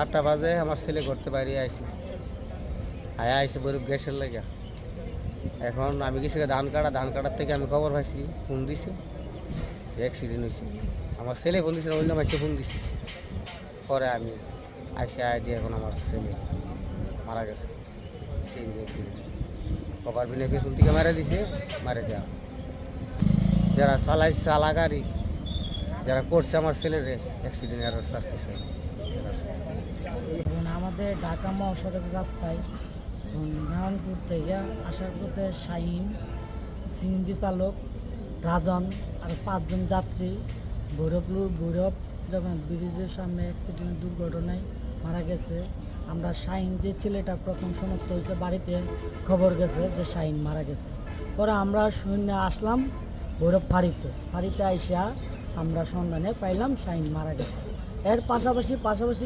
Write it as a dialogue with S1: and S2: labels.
S1: সাতটা বাজে আমার ছেলে করতে বাইরে আইসি আয়া আইসে বরফ গ্যাসের লেগে। এখন আমি গেছি ধান কাটা ধান কাটার থেকে আমি খবর পাইছি ফোন দিছি। যে অ্যাক্সিডেন্ট হয়েছে আমার ছেলে ফোন দিছে না, অন্য মাসে ফোন দিছি। পরে আমি আইসি আয় দিয়ে এখন আমার ছেলে মারা গেছে। সেই অ্যাক্সিডেন্ট কবার বিনে পেছন থেকে মারা দিছে মারা দেওয়া যারা চালাই চালা গাড়ি যারা করছে আমার ছেলেরে অ্যাক্সিডেন্ট আর শাস্তি
S2: এবং ঢাকা মহাসড়ক রাস্তায় নারায়ণপুর থেকে আসার পথে শাহিন, সিএনজি চালক, রাজন আর পাঁচজন যাত্রী, ভৈরবলুর ভৈরব যখন ব্রিজের সামনে অ্যাক্সিডেন্ট দুর্ঘটনায় মারা গেছে। আমরা শাহিন যে ছেলেটা প্রথম শনাক্ত হয়েছে বাড়িতে খবর গেছে যে শাহিন মারা গেছে। পরে আমরা শূন্য আসলাম ভৈরব ফাঁড়িতে। ফাঁড়িতে আইসা আমরা সন্ধানে পাইলাম শাহিন মারা গেছে। এর পাশাপাশি পাশাপাশি